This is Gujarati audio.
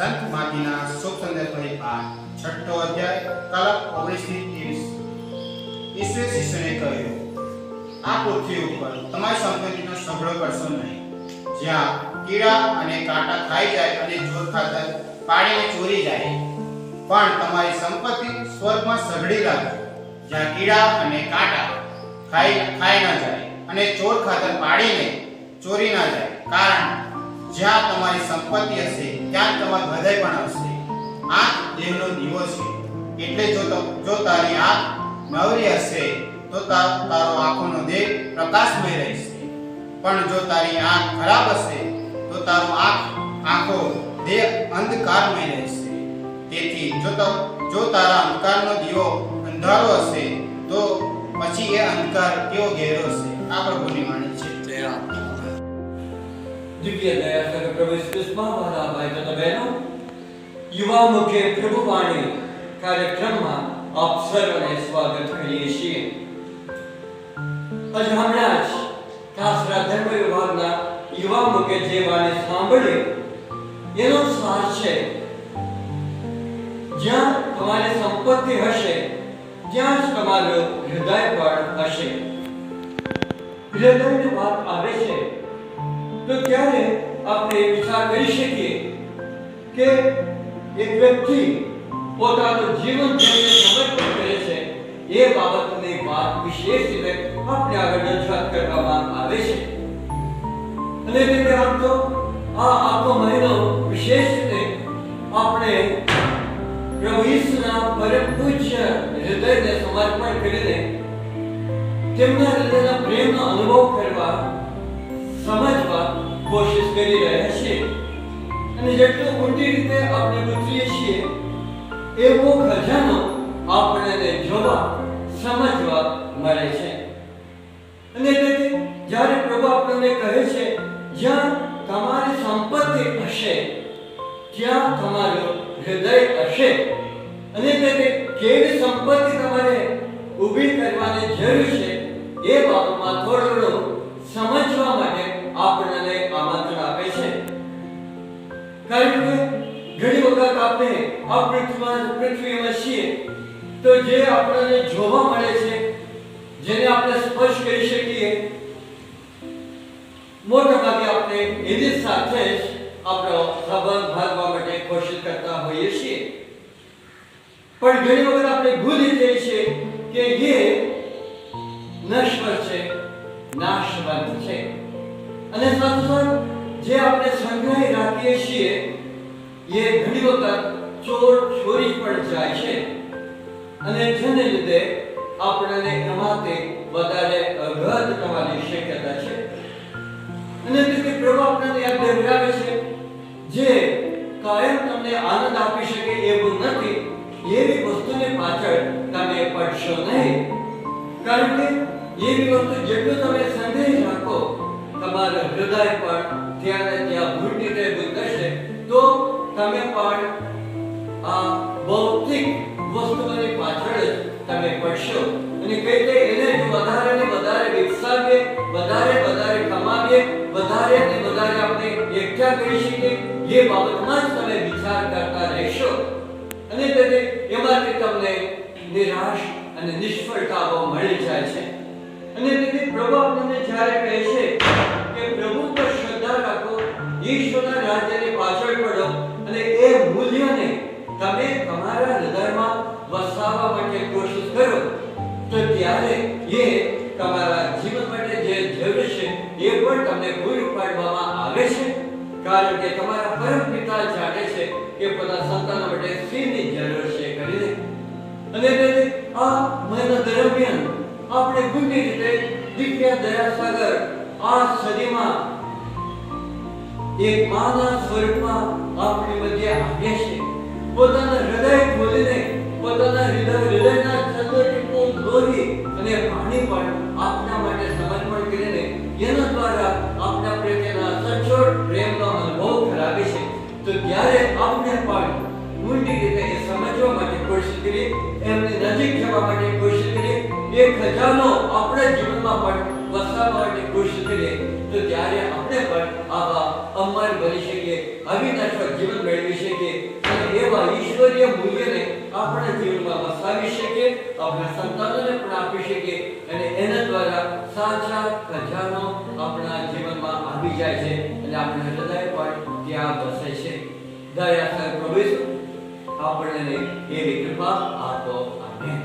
ગાંધીના શુભ સંદેશ વહી પાઠ, છઠ્ઠો અધ્યાય કલક ઓગણીસથી ત્રીસ. ઈશ્વર શિષ્યને કહ્યું, આ પૃથ્વી ઉપર તમારી સંપત્તિનો સંગ્રહ કરશો નહીં. જ્યાં કીડા અને કાંટા ખાઈ જાય અને ચોર ખાતર પાણીને ચોરી જાય. પણ તમારી સંપત્તિ સ્વર્ગમાં સઘળી રાખો. જ્યાં કીડા અને કાંટા ખાઈ ખાઈ ના જાય અને ચોર ખાતર પાડીને ચોરી ના જાય. કારણ જ્યાં તમારી સંપત્તિ હશે, ત્યાં તમારું હૃદય પણ આવશે. આંખ દેહનો દીવો છે. એટલે જો જો તારી આંખ નવરી હશે, તો તારો આંખોનો દેહ પ્રકાશમય રહેશે. પણ જો તારી આંખ ખરાબ હશે, તો તારો આંખ આંખો દેહ અંધકારમય રહેશે. તેથી જો જો તારા અંધકારનો દીવો અંધારો હશે, તો પછી એ અંધકાર કેવો ઘેરો હશે? આ પ્રભુની દિવ્ય દયા સર પ્રભુ ઈસુમાં મારા ભાઈ તથા બહેનો યુવા મુખ્ય પ્રભુ વાણી કાર્યક્રમમાં આપ સર્વને સ્વાગત કરીએ છીએ। આજે હમણાં જ કાસરા ધર્મ વિભાગના યુવા મુખ્ય જે વાણી સાંભળી એનો સાર છે, જ્યાં તમારી સંપત્તિ હશે, ત્યાં જ તમારું હૃદય પણ હશે. હૃદયની વાત આવે છે તો ત્યારે આપણે વિચાર કરી શકીએ કે એક વ્યક્તિ પોતાનું જીવન જેમને સમર્પણ કરે છે, એ બાબતની વાત વિશેષ રીતે આપણે આગળ રજૂઆત કરવામાં આવે છે. અને તેને આમ તો આ આખો મહિનો વિશેષ રીતે આપણે પ્રભુ ઈસુના પરમ પૂજ્ય હૃદયને સમર્પણ કરીને તેમના હૃદયના પ્રેમનો અનુભવ કરવા સમજવા કોશિશ કરી રહ્યા છીએ. અને જેટલું ઊંડી રીતે આપણે ગુજરીએ છીએ, એવો ખજાનો આપણને જોવા, સમજવા મળે છે. અને તેથી જ્યારે પ્રભુ આપણને કહે છે, જ્યાં તમારી સંપત્તિ હશે, ત્યાં તમારું હૃદય હશે. અને તેથી કેવી સંપત્તિ તમારે ઊભી કરવાની જરૂર છે, એ બાબતમાં થોડું સમજવા માટે આપણને આમંત્રણ આપે છે. કારણ કે ઘણી વખત આપણે આ પૃથ્વીમાં પૃથ્વીમાં છીએ, તો જે આપણને જોવા મળે છે, જેને આપણે સ્પર્શ કરી શકીએ મોટા ભાગે આપણે એની સાથે જ આપણો સંબંધ ભાગવા માટે કોશિશ કરતા હોઈએ છીએ. પણ ઘણી વખત આપણે ભૂલી જઈએ છીએ આપણે રાખીએ છીએ. એ ઘણી વખત ચોર ચોરી પણ જાય છે. અને જેને લીધે આપણને એમાંથી વધારે અઘાત થવાની શક્યતા છે. અને તેથી પ્રભુ આપણને યાદ દેવડાવે છે જે કાયમ તમને આનંદ આપી શકે એવું નથી. એવી વસ્તુની પાછળ તમે પડશો નહીં. કારણ કે એવી વસ્તુ જેટલું તમે સંદેશ રાખો, તમારું હૃદય પણ ત્યારે ત્યાં ભૂંડી તે થશે તો તમે પણ આ ભૌતિક વસ્તુઓની પાછળ તમે પડશો. અને કઈ રીતે એને વધારે ને વધારે વિકસાવીએ, વધારે વધારે કમાવીએ, વધારે ને વધારે આપણે એકઠા કરી શકીએ. એ બાબતમાં જ તમે વિચાર કરતા રહેશો. અને તેથી એમાંથી તમને નિરાશ અને નિષ્ફળતાઓ મળી જાય છે. અને તેથી પ્રભુ આપણને જ્યારે કહે છે ઈશ્વરના રાજ્યની પાછળ પડો અને એ મૂલ્યને તમે તમારા હૃદયમાં વસાવવા માટે કોશિશ કરો. તો ત્યારે એ તમારા જીવન માટે જે જરૂર છે, એ પણ તમને પૂરી પાડવામાં આવે છે. કારણ કે તમારા પરમ પિતા જાણે છે કે પોતાના સંતાનો માટે શીની જરૂર છે કરીને. અને તેથી આ મહિના દરમિયાન આપણે ગુંડી રીતે દિવ્ય દયાસાગર આ સદીમાં એક માના સ્વરૂપમાં આપણી વચ્ચે આવ્યા છે. પોતાના હૃદય ખોલીને, પોતાના હૃદય, હૃદયના ચંદ્રટીપું દોરી અને પાણી પણ આપના માટે સમર્પણ કરીને એના દ્વારા આપના પ્રત્યેના સચોટ પ્રેમનો અનુભવ કરાવે છે. તો ત્યારે આપણે પણ ઊંડી રીતે એ સમજવા માટે કોશિશ કરીએ એમની નજીક જવા માટે કોશિશ કરી, એ ખજાનો આપણા જીવનમાં પણ વસાવવા માટે કોશિશ કરીએ તો ત્યારે આપણે પણ અમર બની શકીએ અવિનાશક જીવન મેળવી શકીએ અને એવા ઈશ્વરીય મૂલ્યને આપણા જીવનમાં વસાવી શકીએ આપણા સંતાનોને પણ આપી શકીએ અને એના દ્વારા સાચા ખજાનો આપણા જીવનમાં આવી જાય છે અને આપણા હૃદય પણ ત્યાં વસે છે. દયાસર પ્રભુ આપણને એવી કૃપા આપો. આમેન.